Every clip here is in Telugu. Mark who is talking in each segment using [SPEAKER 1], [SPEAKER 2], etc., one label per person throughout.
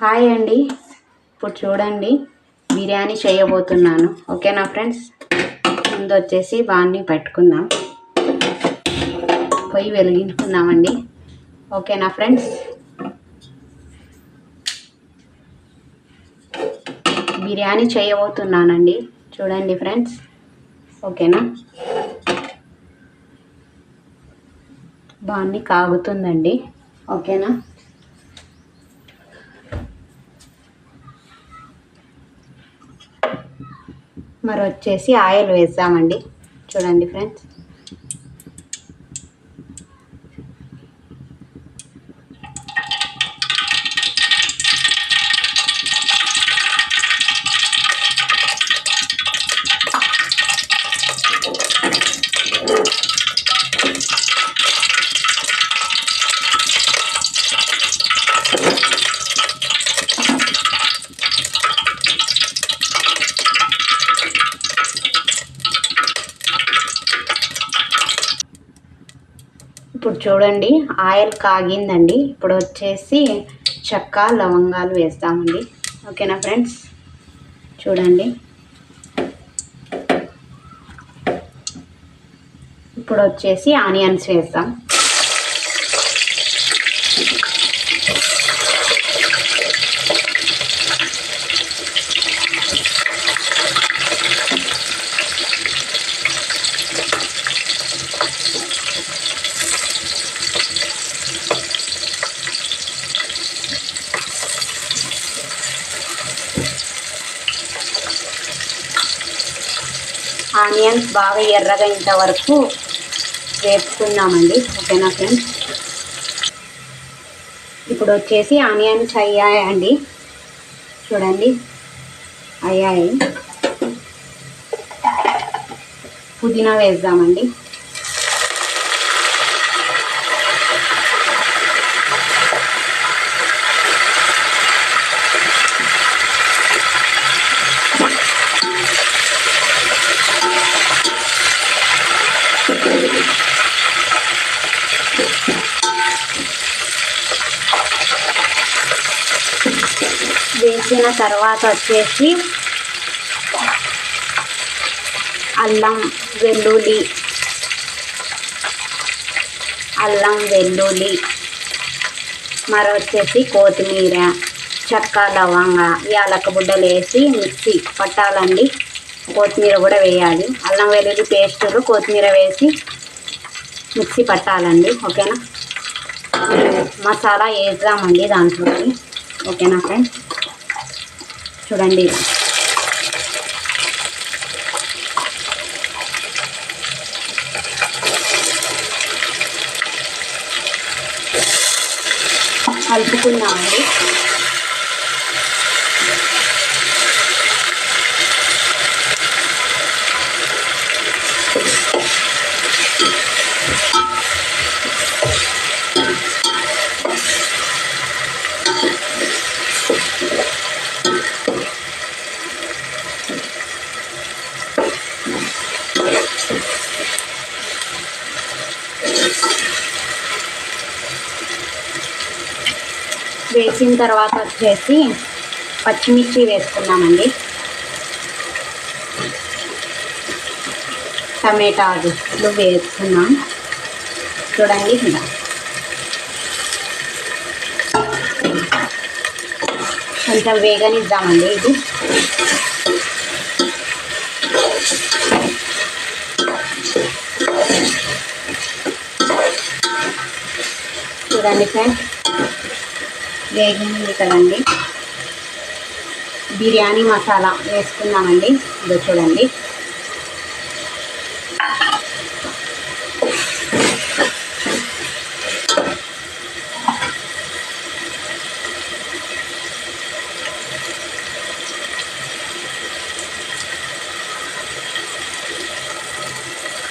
[SPEAKER 1] హాయ్ అండి. ఇప్పుడు చూడండి బిర్యానీ చేయబోతున్నాను. ఓకేనా ఫ్రెండ్స్? ముందు వచ్చేసి బాన్ని పెట్టుకుందాం. పొయ్యి వెలిగించుకుందామండి. ఓకేనా ఫ్రెండ్స్? బిర్యానీ చేయబోతున్నానండి. చూడండి ఫ్రెండ్స్. ఓకేనా? బాన్ని కాగుతుందండి. ఓకేనా? మరి వచ్చేసి ఆయిల్ వేసామండి చూడండి ఫ్రెండ్స్. ఇప్పుడు చూడండి ఆయిల్ కాగిందండి. ఇప్పుడు వచ్చేసి చెక్క లవంగాలు వేస్తామండి. ఓకేనా ఫ్రెండ్స్? చూడండి. ఇప్పుడు వచ్చేసి ఆనియన్స్ వేస్తాం. ఫ్రెండ్స్ బాగా ఎర్రగా ఇంత వరకు వేపుకుందామండి ఓకేనా ఫ్రెండ్స్? ఇప్పుడు వచ్చేసి ఆనియన్స్ అయ్యాయండి. చూడండి. అయ్యాయి. పుదీనా వేద్దామండి. వేసిన తర్వాత వచ్చేసి అల్లం వెల్లుల్లి అల్లం వెల్లుల్లి మరో వచ్చేసి కొత్తిమీర చెక్క లవంగ యాలక బుడ్డలు వేసి మిక్సీ పట్టాలండి. కొత్తిమీర కూడా వేయాలి. అల్లం వెల్లుల్లి పేస్టులు కొత్తిమీర వేసి మిక్సీ పట్టాలండి. ఓకేనా? మసాలా వేద్దామండి దాంట్లోకి. ఓకేనా ఫ్రెండ్స్? చూడండి. కలుపుకుందామండి వేసిన తర్వాత వచ్చేసి పచ్చిమిర్చి వేసుకున్నామండి. టమాటాలు వేసుకున్నాం. చూడండి ఇలా కొంచెం వేగనిద్దామండి ఇది. చూడండి ఫ్రెండ్స్. వేగింది కదండి బిర్యానీ మసాలా వేసుకున్నామండి ఇదో చూడండి.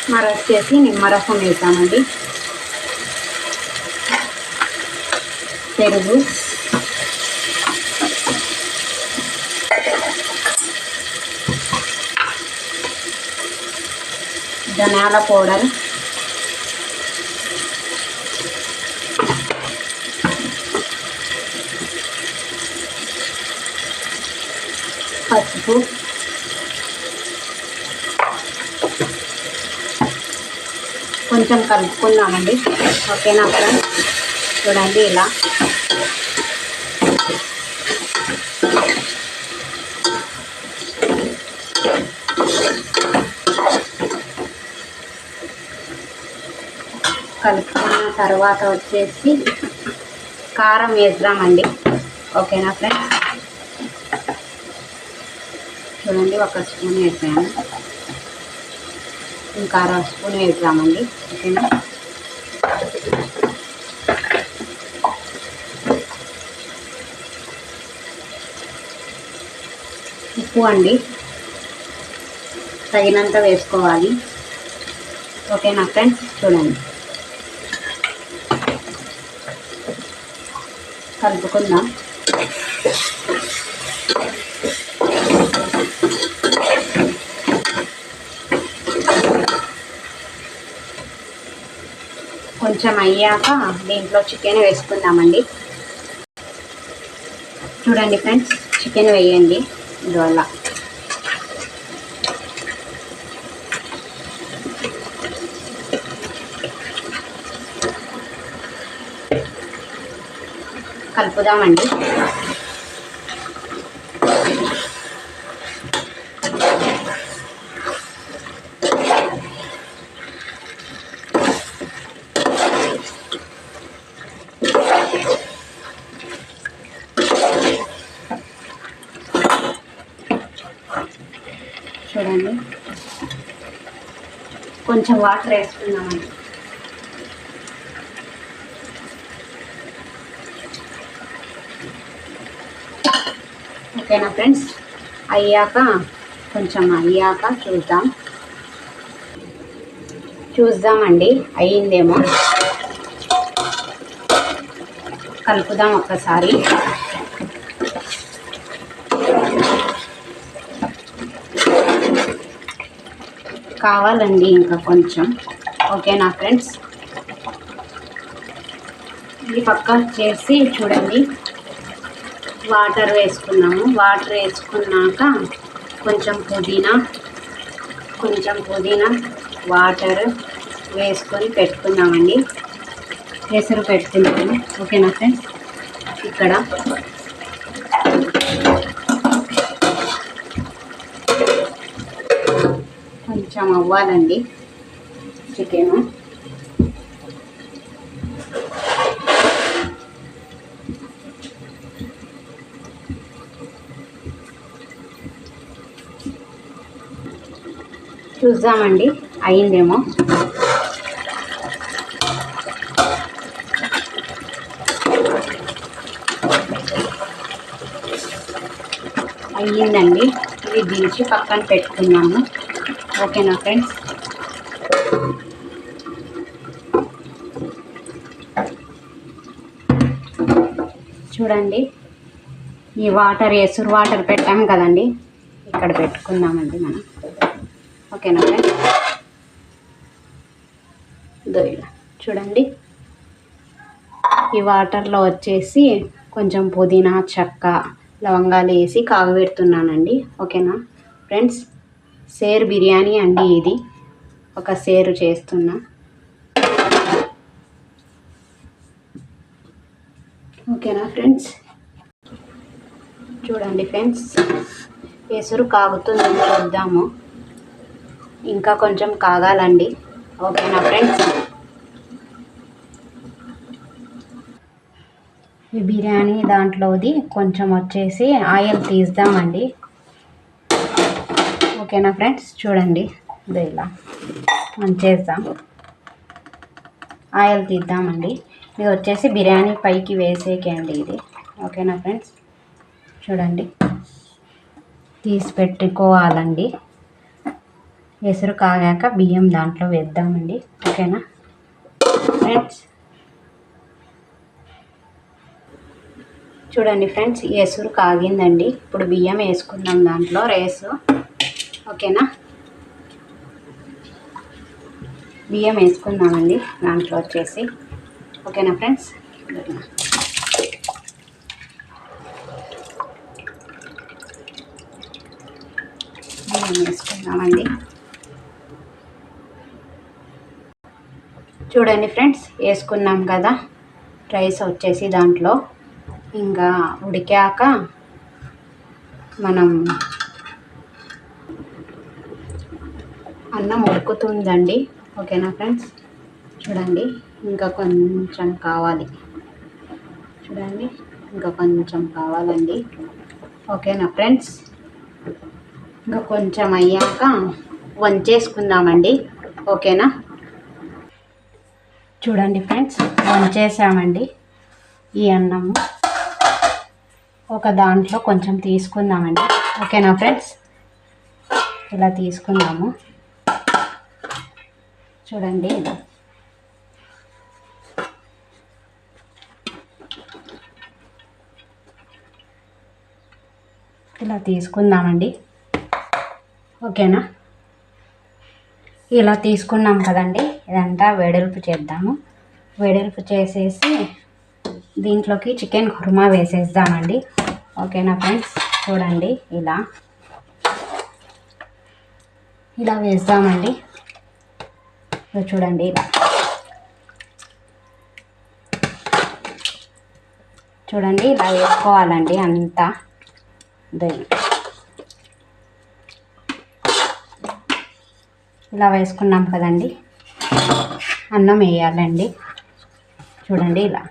[SPEAKER 1] మరస్ చేసి నిమ్మరసం వేసామండి. పెరుగు. ధనాల పౌడర్ పసుపు. కొంచెం కలుపుకున్నామండి ఓకేనా ఫ్రెండ్స్? చూడండి ఇలా. కలుపుకున్న తర్వాత వచ్చేసి కారం వేద్దామండి. ఓకేనా ఫ్రెండ్స్? చూడండి ఒక స్పూన్ వేసాను. ఇంకా అర స్పూన్ వేద్దామండి. ఓకేనా? ఉప్పు అండి. తగినంత వేసుకోవాలి. ఓకేనా ఫ్రెండ్స్? చూడండి. కలుపుకుందాం కొంచెం అయ్యాక దీంట్లో చికెన్ వేసుకుందామండి. చూడండి ఫ్రెండ్స్ చికెన్ వేయండి. ఇందువల్ల కలుపుదామండి. చూడండి. కొంచెం వాటర్ వేసుకుందామండి. ఓకేనా ఫ్రెండ్స్? అయ్యాక కొంచెం అయ్యాక చూద్దాం. చూద్దామండి అయ్యిందేమో. కలుపుదాం ఒక్కసారి. కావాలండి ఇంకా కొంచెం. ఓకేనా ఫ్రెండ్స్? ఇది పక్క చేసి చూడండి. వాటర్ వేసుకున్నాము. వాటర్ వేసుకున్నాక కొంచెం పుదీనా కొంచెం పుదీనా వాటర్ వేసుకొని పెట్టుకున్నామండి ఎసరు పెట్టుకున్నాము ఓకేనా ఫ్రెండ్స్? ఇక్కడ కొంచెం అవ్వాలండి. చికెను. చూద్దామండి. అయిందేమో అయ్యిందండి. ఇది దించి పక్కన పెట్టుకున్నాము. ఓకేనా ఫ్రెండ్స్? చూడండి. ఈ వాటర్ ఎసురు వాటర్ పెట్టాము కదండి. ఇక్కడ పెట్టుకుందామండి మనం. ఓకేనా ఫ్రెండ్స్ ఇలా. చూడండి. ఈ వాటర్లో వచ్చేసి కొంచెం పుదీనా చెక్క లవంగాలు వేసి కాగబెడుతున్నానండి. ఓకేనా? ఫ్రెండ్స్ సేర్ బిర్యానీ అండి ఇది. ఒక సేరు చేస్తున్నా. ఓకేనా ఫ్రెండ్స్? చూడండి ఫ్రెండ్స్. ఎసురు కాగుతుంది చూద్దాము. ఇంకా కొంచెం కాగాలండి. ఓకేనా ఫ్రెండ్స్ ఈ బిర్యానీ దాంట్లోది కొంచెం వచ్చేసి ఆయిల్ తీద్దామండి. ఓకేనా ఫ్రెండ్స్ చూడండి. ఇదో ఇలా. మనం చేద్దాం. ఆయిల్ తీద్దామండి. ఇది వచ్చేసి బిర్యానీ పైకి వేసేకండి ఇది. ఓకేనా ఫ్రెండ్స్ చూడండి. తీసి పెట్టుకోవాలండి. ఎసురు కాగాక బియ్యం దాంట్లో వేద్దామండి. ఓకేనా? ఫ్రెండ్స్. చూడండి ఫ్రెండ్స్ ఈ ఎసురు కాగిందండి. ఇప్పుడు బియ్యం వేసుకుందాం దాంట్లో రేసు. ఓకేనా? బియ్యం వేసుకుందామండి దాంట్లో వచ్చేసి. ఓకేనా ఫ్రెండ్స్? బియ్యం వేసుకుందామండి. చూడండి ఫ్రెండ్స్ వేసుకున్నాం కదా. రైస్ వచ్చేసి దాంట్లో. ఇంకా ఉడికాక మనం అన్నం ఉడుకుతుందండి. ఓకేనా ఫ్రెండ్స్? చూడండి ఇంకా కొంచెం కావాలి. చూడండి ఇంకా కొంచెం కావాలండి. ఓకేనా ఫ్రెండ్స్? ఇంకా కొంచెం అయ్యాక వంచేసుకుందామండి. ఓకేనా? చూడండి ఫ్రెండ్స్ వంచేసామండి ఈ అన్నము. ఒక దాంట్లో కొంచెం తీసుకుందామండి. ఓకేనా ఫ్రెండ్స్? ఇలా తీసుకుందాము. చూడండి. ఇలా ఇలా తీసుకుందామండి. ఓకేనా? ఇలా తీసుకున్నాం కదండి. ఇదంతా వెడల్పు చేద్దాము. వెడల్పు చేసేసి దీంట్లోకి చికెన్ కుర్మా వేసేద్దామండి. ఓకేనా ఫ్రెండ్స్? చూడండి ఇలా. ఇలా వేద్దామండి. చూడండి ఇలా. చూడండి ఇలా వేసుకోవాలండి అంతా. ఇలా వేసుకున్నాం కదండి. అన్నం వేయాలండి. చూడండి ఇలా.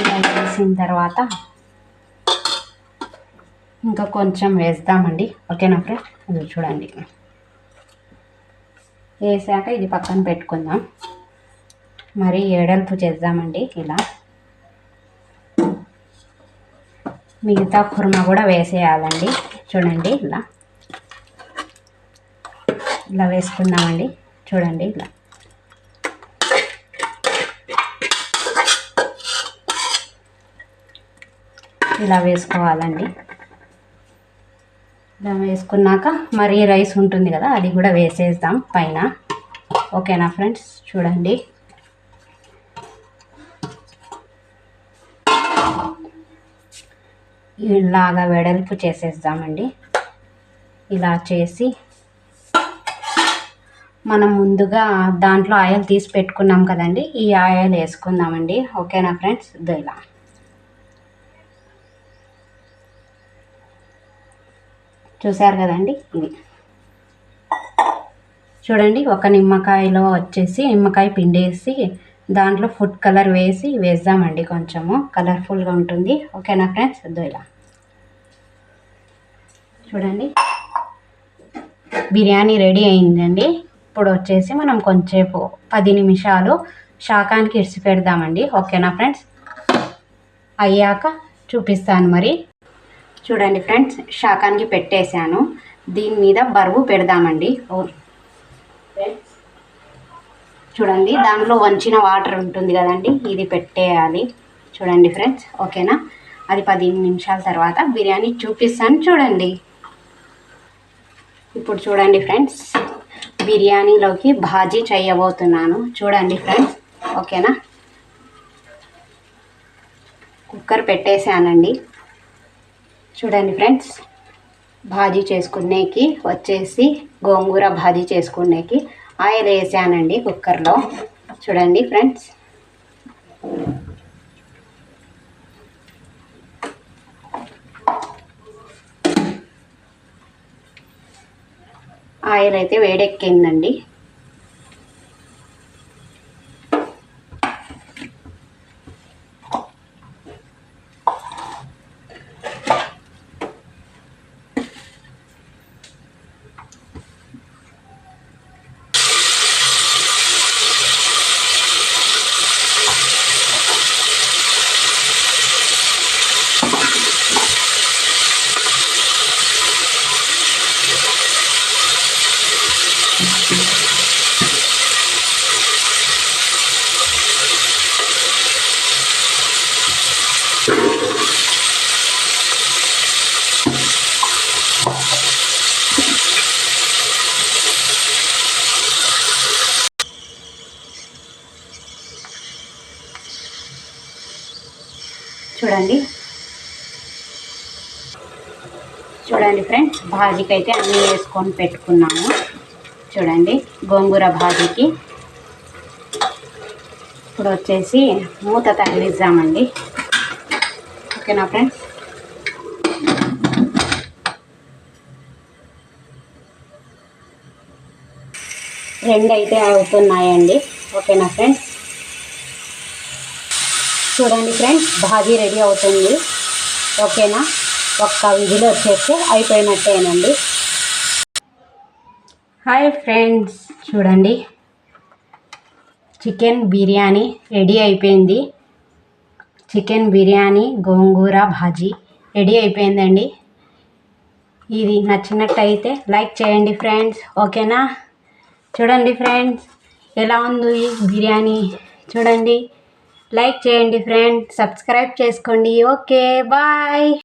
[SPEAKER 1] ఇలా వేసిన తర్వాత ఇంకా కొంచెం వేస్తామండి. ఓకేనా ఫ్రెండ్ ఇది చూడండి. వేసాక ఇది పక్కన పెట్టుకుందాం. మరి ఏడల్పు చేద్దామండి ఇలా. మిగతా కుర్మ కూడా వేసేయాలండి. చూడండి ఇలా. ఇలా వేసుకుందామండి చూడండి ఇలా. ఇలా వేసుకోవాలండి. ఇలా వేసుకున్నాక మరి రైస్ ఉంటుంది కదా అది కూడా వేసేద్దాం పైన. ఓకేనా ఫ్రెండ్స్? చూడండి. ఇలాగా వెడల్పు చేసేద్దామండి. ఇలా చేసి మనం ముందుగా దాంట్లో ఆయిల్ తీసి పెట్టుకున్నాం కదండి. ఈ ఆయిల్ వేసుకుందామండి. ఓకేనా ఫ్రెండ్స్? ఇలా. చూసారు కదండి? ఇది. చూడండి ఒక నిమ్మకాయలో వచ్చేసి నిమ్మకాయ పిండేసి దాంట్లో ఫుడ్ కలర్ వేసి వేద్దామండి కొంచెము. కలర్ఫుల్గా ఉంటుంది. ఓకేనా ఫ్రెండ్స్? వద్దు ఇలా. చూడండి. బిర్యానీ రెడీ అయిందండి. ఇప్పుడు వచ్చేసి మనం కొంచెంసేపు పది నిమిషాలు శాకానికి ఇడిచి పెడదామండి. ఓకేనా ఫ్రెండ్స్? అయ్యాక చూపిస్తాను మరి. చూడండి ఫ్రెండ్స్ శాకానికి పెట్టేశాను. దీని మీద బరువు పెడదామండి. చూడండి దాంట్లో వంచిన వాటర్ ఉంటుంది కదండి ఇది పెట్టేయాలి. చూడండి ఫ్రెండ్స్ ఓకేనా? అది పదిహేను నిమిషాల తర్వాత బిర్యానీ చూపిస్తాను చూడండి. ఇప్పుడు చూడండి ఫ్రెండ్స్. బిర్యానీలోకి భాజీ చేయబోతున్నాను. చూడండి ఫ్రెండ్స్. ఓకేనా? కుక్కర్ పెట్టేశానండి. చూడండి ఫ్రెండ్స్. భాజీ చేసుకునేకి వచ్చేసి గోంగూర భాజీ చేసుకునేకి ఆయిల్ వేసానండి కుక్కర్లో. చూడండి ఫ్రెండ్స్. ఆయిల్ అయితే వేడెక్కిందండి చూడండి చూడండి ఫ్రెండ్స్ భాజీకి అయితే అన్నీ వేసుకొని పెట్టుకున్నాము. చూడండి గోంగూర భాజీకి. ఇప్పుడు వచ్చేసి మూత తగిలిద్దామండి. ఓకేనా ఫ్రెండ్స్? రెండు అయితే అవుతున్నాయండి. ఓకేనా ఫ్రెండ్స్? చూడండి ఫ్రెండ్స్ భాజీ రెడీ అవుతుంది. ఓకేనా? ఒక్క విధిలో వచ్చేస్తే అయిపోయినట్టేనండి. హాయ్ ఫ్రెండ్స్ చూడండి. చికెన్ బిర్యానీ రెడీ అయిపోయింది. చికెన్ బిర్యానీ గోంగూర భాజీ రెడీ అయిపోయిందండి. ఇది నచ్చినట్టయితే లైక్ చేయండి ఫ్రెండ్స్ ఓకేనా? చూడండి ఫ్రెండ్స్ ఎలా ఉంది బిర్యానీ? చూడండి. లైక్ చేయండి ఫ్రెండ్స్ సబ్స్క్రైబ్ చేసుకోండి. Okay bye.